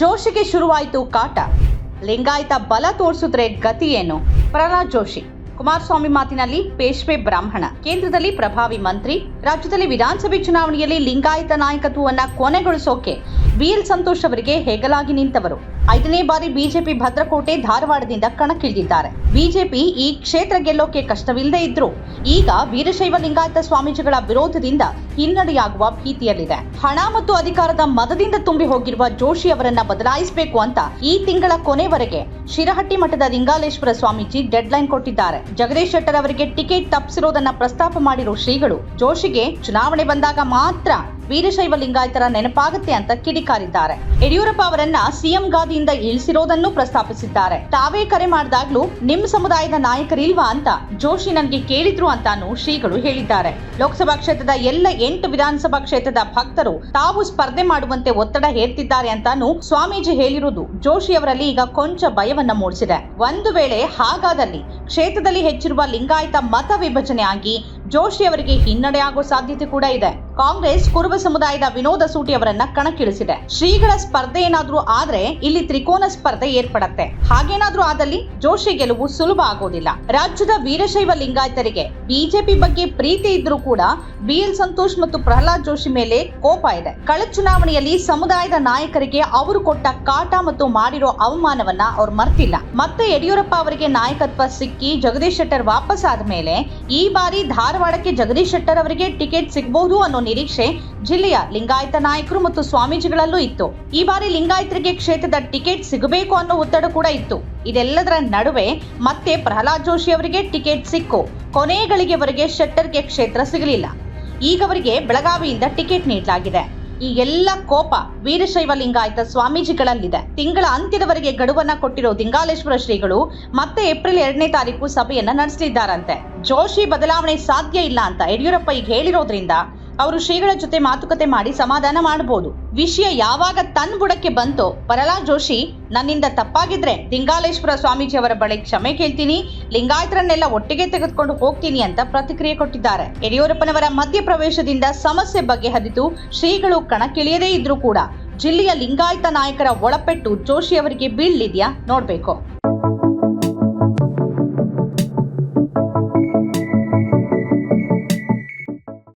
ಜೋಶಿಗೆ ಶುರುವಾಯಿತು ಕಾಟ. ಲಿಂಗಾಯತ ಬಲ ತೋರಿಸಿದ್ರೆ ಗತಿ ಏನು? ಪ್ರಹ್ಲಾದ್ ಜೋಶಿ. ಕುಮಾರಸ್ವಾಮಿ ಮಾತಿನಲ್ಲಿ ಪೇಶ್ವೆ ಬ್ರಾಹ್ಮಣ. ಕೇಂದ್ರದಲ್ಲಿ ಪ್ರಭಾವಿ ಮಂತ್ರಿ ರಾಜ್ಯದಲ್ಲಿ ವಿಧಾನಸಭೆ ಚುನಾವಣೆಯಲ್ಲಿ ಲಿಂಗಾಯತ ನಾಯಕತ್ವವನ್ನ ಕೊನೆಗೊಳಿಸೋಕೆ ಬಿಎಲ್ ಸಂತೋಷ್ ಅವರಿಗೆ ಹೆಗಲಾಗಿ ನಿಂತವರು. ಐದನೇ ಬಾರಿ ಬಿಜೆಪಿ ಭದ್ರಕೋಟೆ ಧಾರವಾಡದಿಂದ ಕಣಕ್ಕಿಳಿದಿದ್ದಾರೆ. ಬಿಜೆಪಿ ಈ ಕ್ಷೇತ್ರ ಗೆಲ್ಲೋಕೆ ಕಷ್ಟವಿಲ್ಲದೆ ಇದ್ರು ಈಗ ವೀರಶೈವ ಲಿಂಗಾಯತ ಸ್ವಾಮೀಜಿಗಳ ವಿರೋಧದಿಂದ ಹಿನ್ನಡೆಯಾಗುವ ಭೀತಿಯಲ್ಲಿದೆ. ಹಣ ಮತ್ತು ಅಧಿಕಾರದ ಮದದಿಂದ ತುಂಬಿ ಹೋಗಿರುವ ಜೋಶಿ ಅವರನ್ನ ಬದಲಾಯಿಸಬೇಕು ಅಂತ ಈ ತಿಂಗಳ ಕೊನೆವರೆಗೆ ಶಿರಹಟ್ಟಿ ಮಠದ ಲಿಂಗಾಲೇಶ್ವರ ಸ್ವಾಮೀಜಿ ಡೆಡ್ಲೈನ್ ಕೊಟ್ಟಿದ್ದಾರೆ. ಜಗದೀಶ್ ಶೆಟ್ಟರ್ ಅವರಿಗೆ ಟಿಕೆಟ್ ತಪ್ಪಿಸಿರೋದನ್ನ ಪ್ರಸ್ತಾಪ ಮಾಡಿರುವ ಶ್ರೀಗಳು ಜೋಶಿಗೆ ಚುನಾವಣೆ ಬಂದಾಗ ಮಾತ್ರ ವೀರಶೈವ ಲಿಂಗಾಯತರ ನೆನಪಾಗುತ್ತೆ ಅಂತ ಕಿಡಿಕಾರಿದ್ದಾರೆ. ಯಡಿಯೂರಪ್ಪ ಅವರನ್ನ ಸಿಎಂ ಗಾದಿಯಿಂದ ಇಳಿಸಿರೋದನ್ನು ಪ್ರಸ್ತಾಪಿಸಿದ್ದಾರೆ. ತಾವೇ ಕರೆ ಮಾಡಿದಾಗ್ಲೂ ನಿಮ್ ಸಮುದಾಯದ ನಾಯಕರಿಲ್ವಾ ಅಂತ ಜೋಶಿ ನನಗೆ ಕೇಳಿದ್ರು ಅಂತಾನು ಶ್ರೀಗಳು ಹೇಳಿದ್ದಾರೆ. ಲೋಕಸಭಾ ಕ್ಷೇತ್ರದ ಎಲ್ಲ ಎಂಟು ವಿಧಾನಸಭಾ ಕ್ಷೇತ್ರದ ಭಕ್ತರು ತಾವು ಸ್ಪರ್ಧೆ ಮಾಡುವಂತೆ ಒತ್ತಡ ಹೇರ್ತಿದ್ದಾರೆ ಅಂತಾನು ಸ್ವಾಮೀಜಿ ಹೇಳಿರುವುದು. ಜೋಶಿ ಅವರಲ್ಲಿ ಈಗ ಕೊಂಚ ಭಯವನ್ನ ಮೂಡಿಸಿದೆ. ಒಂದು ವೇಳೆ ಹಾಗಾದಲ್ಲಿ ಕ್ಷೇತ್ರದಲ್ಲಿ ಹೆಚ್ಚಿರುವ ಲಿಂಗಾಯತ ಮತ ವಿಭಜನೆ ಆಗಿ ಜೋಶಿ ಅವರಿಗೆ ಹಿನ್ನಡೆ ಆಗೋ ಸಾಧ್ಯತೆ ಕೂಡ ಇದೆ. ಕಾಂಗ್ರೆಸ್, ಕುರುಬ ಸಮುದಾಯದ ವಿನೋದ ಸೂಟಿ ಅವರನ್ನ ಕಣಕ್ಕಿಳಿಸಿದೆ. ಶ್ರೀಗಳ ಸ್ಪರ್ಧೆ ಏನಾದ್ರೂ ಆದ್ರೆ ಇಲ್ಲಿ ತ್ರಿಕೋನ ಸ್ಪರ್ಧೆ ಏರ್ಪಡತ್ತೆ. ಹಾಗೇನಾದ್ರೂ ಆದಲ್ಲಿ ಜೋಶಿ ಗೆಲುವು ಸುಲಭ ಆಗೋದಿಲ್ಲ. ರಾಜ್ಯದ ವೀರಶೈವ ಲಿಂಗಾಯತರಿಗೆ ಬಿಜೆಪಿ ಬಗ್ಗೆ ಪ್ರೀತಿ ಇದ್ರೂ ಕೂಡ ಬಿಎಲ್ ಸಂತೋಷ್ ಮತ್ತು ಪ್ರಹ್ಲಾದ್ ಜೋಶಿ ಮೇಲೆ ಕೋಪ ಇದೆ. ಕಳೆ ಚುನಾವಣೆಯಲ್ಲಿ ಸಮುದಾಯದ ನಾಯಕರಿಗೆ ಅವರು ಕೊಟ್ಟ ಕಾಟ ಮತ್ತು ಮಾಡಿರೋ ಅವಮಾನವನ್ನ ಅವ್ರು ಮರ್ತಿಲ್ಲ. ಮತ್ತೆ ಯಡಿಯೂರಪ್ಪ ಅವರಿಗೆ ನಾಯಕತ್ವ ಸಿಕ್ಕಿ ಜಗದೀಶ್ ಶೆಟ್ಟರ್ ವಾಪಸ್ ಆದ ಮೇಲೆ ಈ ಬಾರಿ ಧಾರವಾಡಕ್ಕೆ ಜಗದೀಶ್ ಶೆಟ್ಟರ್ ಅವರಿಗೆ ಟಿಕೆಟ್ ಸಿಗಬಹುದು ಅನ್ನೋ ನಿರೀಕ್ಷೆ ಜಿಲ್ಲೆಯ ಲಿಂಗಾಯತ ನಾಯಕರು ಮತ್ತು ಸ್ವಾಮೀಜಿಗಳಲ್ಲೂ ಇತ್ತು. ಈ ಬಾರಿ ಲಿಂಗಾಯತರಿಗೆ ಕ್ಷೇತ್ರದ ಟಿಕೆಟ್ ಸಿಗಬೇಕು ಅನ್ನೋ ಒತ್ತಡ ಕೂಡ ಇತ್ತು. ಇದೆಲ್ಲದರ ನಡುವೆ ಮತ್ತೆ ಪ್ರಹ್ಲಾದ್ ಜೋಶಿ ಅವರಿಗೆ ಟಿಕೆಟ್ ಸಿಕ್ಕು. ಕೊನೆಗಳಿಗೆವರೆಗೆ ಶೆಟ್ಟರ್ಗೆ ಕ್ಷೇತ್ರ ಸಿಗಲಿಲ್ಲ. ಈಗ ಅವರಿಗೆ ಬೆಳಗಾವಿಯಿಂದ ಟಿಕೆಟ್ ನೀಡಲಾಗಿದೆ. ಈ ಎಲ್ಲ ಕೋಪ ವೀರಶೈವ ಲಿಂಗಾಯತ ಸ್ವಾಮೀಜಿಗಳಲ್ಲಿದೆ. ತಿಂಗಳ ಅಂತ್ಯದವರೆಗೆ ಗಡುವನ್ನ ಕೊಟ್ಟಿರೋ ದಿಂಗಾಲೇಶ್ವರ ಶ್ರೀಗಳು ಮತ್ತೆ ಏಪ್ರಿಲ್ ಎರಡನೇ ತಾರೀಕು ಸಭೆಯನ್ನ ನಡೆಸಲಿದ್ದಾರಂತೆ. ಜೋಶಿ ಬದಲಾವಣೆ ಸಾಧ್ಯ ಇಲ್ಲ ಅಂತ ಯಡಿಯೂರಪ್ಪ ಈಗ ಹೇಳಿರೋದ್ರಿಂದ ಅವರು ಶ್ರೀಗಳ ಜೊತೆ ಮಾತುಕತೆ ಮಾಡಿ ಸಮಾಧಾನ ಮಾಡಬಹುದು. ವಿಷಯ ಯಾವಾಗ ತನ್ನ ಬುಡಕ್ಕೆ ಬಂತೋ, ಪ್ರಹ್ಲಾದ್ ಜೋಶಿ ನನ್ನಿಂದ ತಪ್ಪಾಗಿದ್ರೆ ಲಿಂಗಾಲೇಶ್ವರ ಸ್ವಾಮೀಜಿ ಅವರ ಬಳಿ ಕ್ಷಮೆ ಕೇಳ್ತೀನಿ, ಲಿಂಗಾಯತರನ್ನೆಲ್ಲ ಒಟ್ಟಿಗೆ ತೆಗೆದುಕೊಂಡು ಹೋಗ್ತೀನಿ ಅಂತ ಪ್ರತಿಕ್ರಿಯೆ ಕೊಟ್ಟಿದ್ದಾರೆ. ಯಡಿಯೂರಪ್ಪನವರ ಮಧ್ಯಪ್ರವೇಶದಿಂದ ಸಮಸ್ಯೆ ಬಗ್ಗೆ ಬಗೆಹರಿದು ಶ್ರೀಗಳು ಕಣಕ್ಕಿಳಿಯದೇ ಇದ್ರೂ ಕೂಡ ಜಿಲ್ಲೆಯ ಲಿಂಗಾಯತ ನಾಯಕರ ಒಳಪೆಟ್ಟು ಜೋಶಿ ಅವರಿಗೆ ಬೀಳ್ಲಿದ್ಯಾ ನೋಡ್ಬೇಕು.